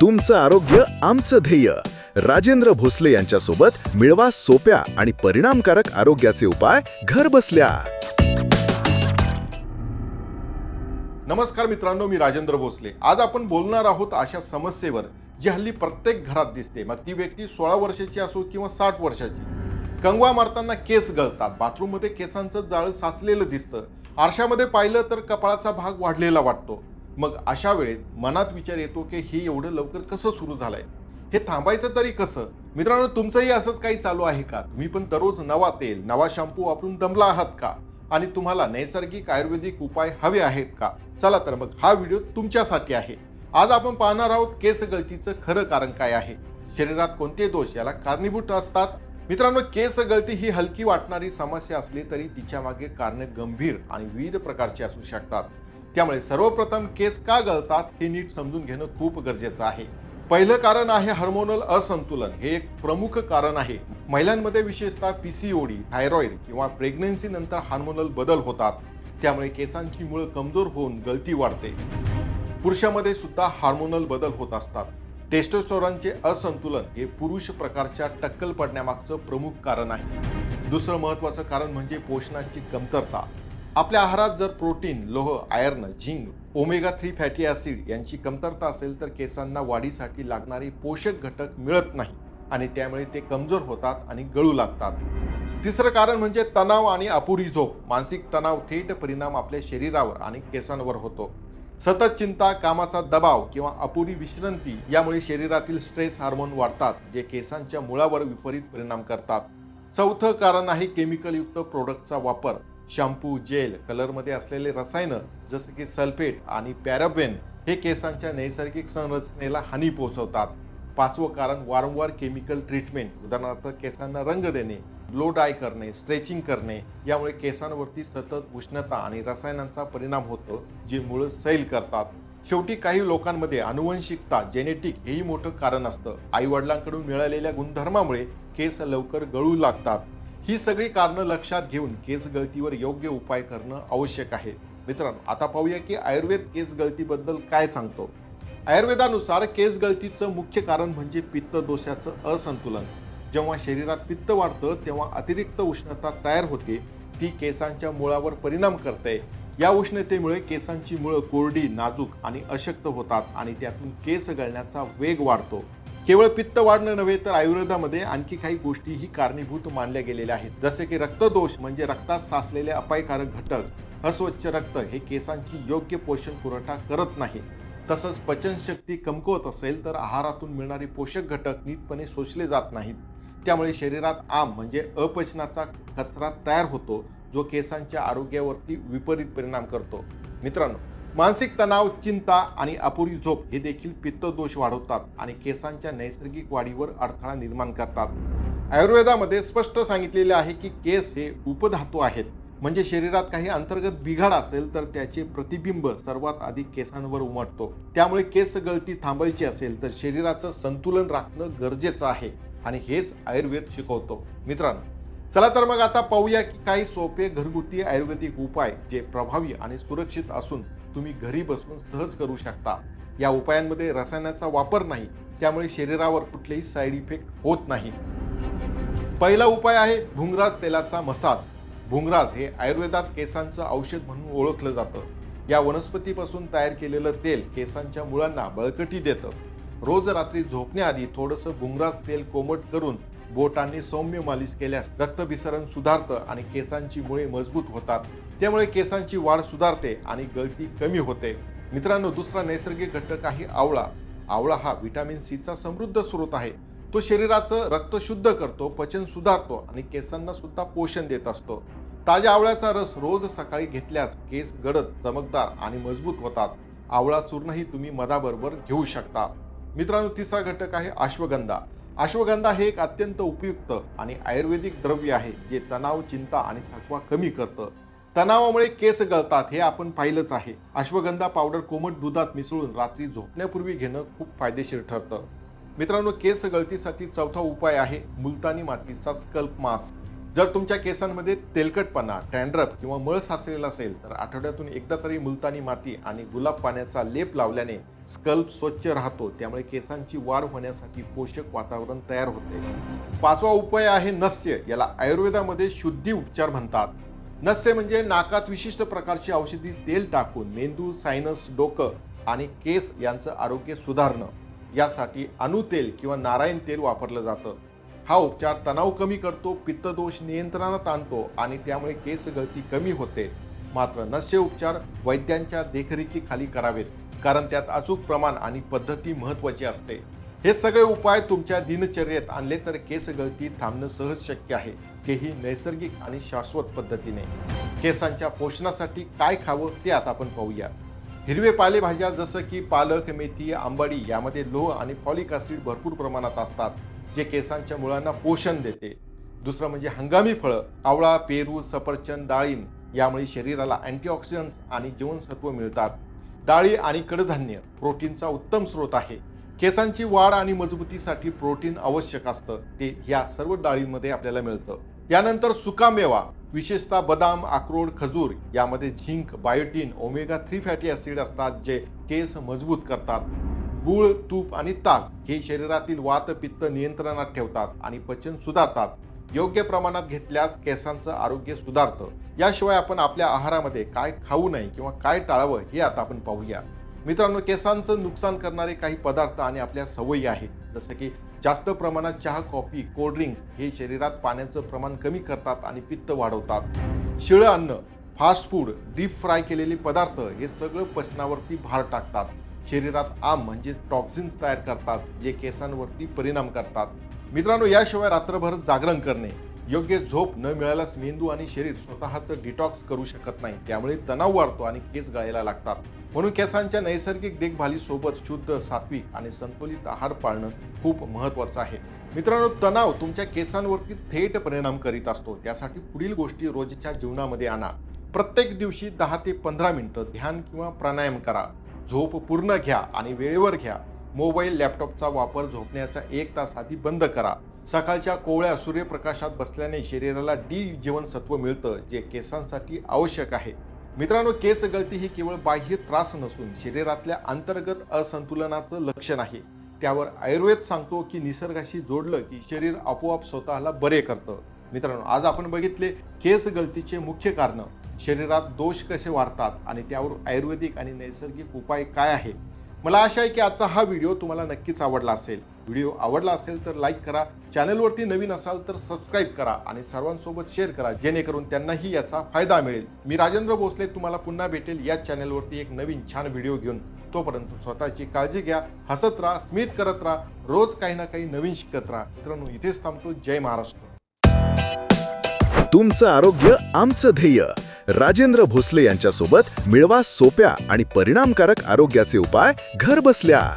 तुमचं आरोग्य आमचं ध्येय. राजेंद्र भोसले यांच्यासोबत मिळवा सोप्या आणि परिणामकारक आरोग्याचे उपाय घर बसल्या. नमस्कार मित्रांनो मी राजेंद्र भोसले. आज आपण बोलणार आहोत अशा समस्येवर जी हल्ली प्रत्येक घरात दिसते. मग ती व्यक्ती सोळा वर्षाची असो किंवा साठ वर्षाची. कंगवा मारताना केस गळतात. बाथरूममध्ये केसांचं जाळं साचलेलं दिसतं. आरशामध्ये पाहिलं तर कपाळाचा भाग वाढलेला वाटतो. मग अशा वेळेत मनात विचार येतो की हे एवढं लवकर कसं सुरू झालंय? हे थांबायचं तरी कसं? मित्रांनो तुमचंही असंच काही चालू आहे का? तुम्ही पण दररोज नवा तेल नवा शॅम्पू वापरून दमला आहात का? आणि तुम्हाला नैसर्गिक आयुर्वेदिक उपाय हवे आहेत का? चला तर मग हा व्हिडिओ तुमच्यासाठी आहे. आज आपण पाहणार आहोत केस गळतीचं खरं कारण काय आहे? शरीरात कोणते दोष याला कारणीभूत असतात? मित्रांनो केस गळती ही हलकी वाटणारी समस्या असली तरी तिच्यामागे कारणे गंभीर आणि विविध प्रकारची असू शकतात. त्यामुळे सर्वप्रथम केस का गळतात हे नीट समजून घेणं खूप गरजेचं आहे. पहिलं कारण आहे हार्मोनल असंतुलन. हे एक प्रमुख कारण आहे. महिलांमध्ये विशेषतः पीसीओडी थायरॉइड किंवा प्रेग्नन्सी नंतर हार्मोनल बदल होतात. त्यामुळे केसांची मुळं कमजोर होऊन गळती वाढते. पुरुषामध्ये सुद्धा हार्मोनल बदल होत असतात. टेस्टोस्टेरॉनचे असंतुलन हे पुरुष प्रकारच्या टक्कल पडण्यामागचं प्रमुख कारण आहे. दुसरं महत्त्वाचं कारण म्हणजे पोषणाची कमतरता. आपल्या आहारात जर प्रोटीन लोह iron zinc omega three fatty acid यांची कमतरता असेल तर केसांना वाढीसाठी लागणारे पोषक घटक मिळत नाही आणि त्यामुळे ते कमजोर होतात आणि गळू लागतात. तिसरं कारण म्हणजे तणाव आणि अपुरी झोप. मानसिक तणाव थेट परिणाम आपल्या शरीरावर आणि केसांवर होतो. सतत चिंता कामाचा दबाव किंवा अपुरी विश्रांती यामुळे शरीरातील स्ट्रेस हार्मोन वाढतात जे केसांच्या मुळावर विपरीत परिणाम करतात. चौथं कारण आहे केमिकलयुक्त प्रोडक्टचा वापर. शॅम्पू जेल कलरमध्ये असलेले रसायनं जसं की सल्फेट आणि पॅराबेन हे केसांच्या नैसर्गिक संरचनेला हानी पोहोचवतात. पाचवं कारण वारंवार केमिकल ट्रीटमेंट उदाहरणार्थ केसांना रंग देणे ब्लो डाय करणे स्ट्रेचिंग करणे यामुळे केसांवरती सतत उष्णता आणि रसायनांचा परिणाम होतो जे मुळं सैल करतात. शेवटी काही लोकांमध्ये अनुवंशिकता जेनेटिक हेही मोठं कारण असतं. आईवडिलांकडून मिळालेल्या गुणधर्मामुळे केस लवकर गळू लागतात. ही सगळी कारणं लक्षात घेऊन केस गळतीवर योग्य उपाय करणं आवश्यक आहे. मित्रांनो आता पाहूया की आयुर्वेद केस गळतीबद्दल काय सांगतो. आयुर्वेदानुसार केस गळतीचं मुख्य कारण म्हणजे पित्त दोषाचं असंतुलन. जेव्हा शरीरात पित्त वाढतं तेव्हा अतिरिक्त उष्णता तयार होते. ती केसांच्या मुळावर परिणाम करते. या उष्णतेमुळे केसांची मुळं कोरडी नाजूक आणि अशक्त होतात आणि त्यातून केस गळण्याचा वेग वाढतो. केवळ पित्त वाढणं नव्हे तर आयुर्वेदामध्ये आणखी काही गोष्टीही कारणीभूत मानल्या गेलेल्या आहेत. जसे की रक्तदोष म्हणजे रक्तात साचलेले अपायकारक घटक अस्वच्छ रक्त हे केसांची योग्य पोषण पुरवठा करत नाही. तसंच पचनशक्ती कमकुवत असेल तर आहारातून मिळणारे पोषक घटक नीटपणे शोषले जात नाहीत. त्यामुळे शरीरात आम म्हणजे अपचनाचा कचरा तयार होतो जो केसांच्या आरोग्यावरती विपरीत परिणाम करतो. मित्रांनो मानसिक तणाव चिंता आणि अपुरी झोप हे देखील पित्तदोष वाढवतात आणि केसांच्या नैसर्गिक वाढीवर अडथळा निर्माण करतात. आयुर्वेदामध्ये स्पष्ट सांगितलेले आहे की केस हे उपधातू आहेत. म्हणजे शरीरात काही अंतर्गत बिघाड असेल तर त्याचे प्रतिबिंब सर्वात आधी केसांवर उमटतो. त्यामुळे केस गळती थांबायची असेल तर शरीराचं संतुलन राखणं गरजेचं आहे आणि हेच आयुर्वेद शिकवतो. मित्रांनो चला तर मग आता पाहूया की काही सोपे घरगुती आयुर्वेदिक उपाय जे प्रभावी आणि सुरक्षित असून तुम्ही घरी बसून सहज करू शकता. या उपायांमध्ये रसायनाचा वापर नाही त्यामुळे शरीरावर कुठलेही साईड इफेक्ट होत नाही. पहिला उपाय आहे भुंगराज तेलाचा मसाज. भुंगराज हे आयुर्वेदात केसांचं औषध म्हणून ओळखलं जातं. या वनस्पतीपासून तयार केलेलं तेल केसांच्या मुळांना बळकटी देतं. रोज रात्री झोपण्याआधी थोडंसं भुंगराज तेल कोमट करून बोटांनी सौम्य मालिश केल्यास रक्तभिसरण सुधारतं आणि केसांची मुळे मजबूत होतात. त्यामुळे केसांची वाढ सुधारते आणि गळती कमी होते. मित्रांनो दुसरा नैसर्गिक घटक आहे आवळा. आवळा हा व्हिटॅमिन सीचा समृद्ध स्रोत आहे. तो शरीराचं रक्त शुद्ध करतो पचन सुधारतो आणि केसांना सुद्धा पोषण देत असतो. ताज्या आवळ्याचा रस रोज सकाळी घेतल्यास केस गडद चमकदार आणि मजबूत होतात. आवळा चूर्णही तुम्ही मधाबरोबर घेऊ शकता. मित्रांनो तिसरा घटक आहे अश्वगंधा. अश्वगंधा हे एक अत्यंत उपयुक्त आणि आयुर्वेदिक द्रव्य आहे जे तणाव चिंता आणि थकवा कमी करतं. तणावामुळे केस गळतात हे आपण पाहिलंच आहे. अश्वगंधा पावडर कोमट दुधात मिसळून रात्री झोपण्यापूर्वी घेणं खूप फायदेशीर ठरतं. मित्रांनो केस गळतीसाठी चौथा उपाय आहे मुलतानी मातीचा स्कल्प मास्क. जर तुमच्या केसांमध्ये तेलकटपणा टँड्रफ किंवा मळ साचलेला असेल तर आठवड्यातून एकदा तरी मुलतानी माती आणि गुलाब पाण्याचा लेप लावल्याने स्कल्प स्वच्छ राहतो. त्यामुळे केसांची वाढ होण्यासाठी पोषक वातावरण तयार होते. पाचवा उपाय आहे नस्य. याला आयुर्वेदामध्ये शुद्धी उपचार म्हणतात. नस्य म्हणजे नाकात विशिष्ट प्रकारची औषधी तेल टाकून मेंदू सायनस डोकं आणि केस यांचं आरोग्य सुधारणं. यासाठी अणुतेल किंवा नारायण तेल वापरलं जातं. हा उपचार तणाव कमी करतो पित्तदोष नियंत्रणात आणतो आणि त्यामुळे केस गळती कमी होते. मात्र नस्य उपचार वैद्यांच्या देखरेखीखाली करावेत कारण त्यात अचूक प्रमाण आणि पद्धती महत्त्वाची असते. हे सगळे उपाय तुमच्या दिनचर्येत आणले तर केस गळती थांबणं सहज शक्य आहे. तेही नैसर्गिक आणि शाश्वत पद्धतीने. केसांच्या पोषणासाठी काय खावं ते आता आपण पाहूया. हिरवे पालेभाज्या जसं की पालक मेथी आंबाडी यामध्ये लोह आणि फॉलिक ॲसिड भरपूर प्रमाणात असतात. जे केसांच्या मुळांना पोषण देते. दुसरं म्हणजे हंगामी फळं आवळा पेरू सफरचंद डाळिंब यामुळे शरीराला अँटीऑक्सिडंट्स आणि जीवनसत्व मिळतात. डाळी आणि कडधान्य प्रोटीनचा उत्तम स्रोत आहे. केसांची वाढ आणि मजबूतीसाठी प्रोटीन आवश्यक असतं. ते ह्या सर्व डाळींमध्ये आपल्याला मिळतं. यानंतर सुकामेवा विशेषतः बदाम अक्रोड खजूर यामध्ये zinc biotin omega three fatty acid असतात जे केस मजबूत करतात. गुळ तूप आणि ताक हे शरीरातील वात पित्त नियंत्रणात ठेवतात आणि पचन सुधारतात. योग्य प्रमाणात घेतल्यास केसांचं आरोग्य सुधारतं. याशिवाय आपण आपल्या आहारामध्ये काय खाऊ नये किंवा काय टाळावं हे आता आपण पाहूया. मित्रांनो केसांचं नुकसान करणारे काही पदार्थ आणि आपल्या सवयी आहेत. जसं की जास्त प्रमाणात चहा कॉफी कोल्ड्रिंक्स हे शरीरात पाण्याचं प्रमाण कमी करतात आणि पित्त वाढवतात. शिळं अन्न फास्ट फूड डीप फ्राय केलेले पदार्थ हे सगळं पचनावरती भार टाकतात. शरीरात आम म्हणजे टॉक्सिन्स तयार करतात जे केसांवरती परिणाम करतात. मित्रांनो याशिवाय रात्रभर जागरण करणे योग्य झोप न मिळाल्यास मेंदू आणि शरीर स्वतःचं डिटॉक्स करू शकत नाही. त्यामुळे तणाव वाढतो आणि केस गळायला लागतात. म्हणून केसांच्या नैसर्गिक देखभालीसोबत शुद्ध सात्विक आणि संतुलित आहार पाळणं खूप महत्त्वाचं आहे. मित्रांनो तणाव तुमच्या केसांवरती थेट परिणाम करीत असतो. त्यासाठी पुढील गोष्टी रोजच्या जीवनामध्ये आणा. प्रत्येक दिवशी दहा ते पंधरा मिनटं ध्यान किंवा प्राणायाम करा. झोप पूर्ण घ्या आणि वेळेवर घ्या. मोबाईल लॅपटॉपचा वापर झोपण्याचा एक तास आधी बंद करा. सकाळच्या कोवळ्या सूर्यप्रकाशात बसल्याने शरीराला डी जीवनसत्व मिळतं जे केसांसाठी आवश्यक आहे. मित्रांनो केस गळती ही केवळ बाह्य त्रास नसून शरीरातल्या अंतर्गत असंतुलनाचं लक्षण आहे. त्यावर आयुर्वेद सांगतो की निसर्गाशी जोडलं की शरीर आपोआप स्वतःला बरे करतं. मित्रांनो आज आपण बघितले केस गळतीचे मुख्य कारण. शरीरात दोष कसे वाढतात आणि त्यावर आयुर्वेदिक आणि नैसर्गिक उपाय काय आहे मला आशा आहे की आजचा हा व्हिडिओ तुम्हाला नक्कीच आवडला असेल. व्हिडिओ आवडला असेल तर लाईक करा चॅनलवरती नवीन असाल तर सबस्क्राईब करा आणि सर्वांसोबत शेअर करा जेणेकरून त्यांनाही याचा फायदा मिळेल. मी राजेंद्र भोसले तुम्हाला पुन्हा भेटेल याच चॅनलवरती एक नवीन छान व्हिडिओ घेऊन. तोपर्यंत स्वतःची काळजी घ्या हसत राहा स्मित करत राहा रोज काही ना काही नवीन शिकत राहा. मित्रांनो इथेच थांबतो. जय महाराष्ट्र. तुमचं आरोग्य आमचं ध्येय. राजेंद्र भोसले यांच्यासोबत मिळवा सोप्या आणि परिणामकारक आरोग्याचे उपाय घरबसल्या.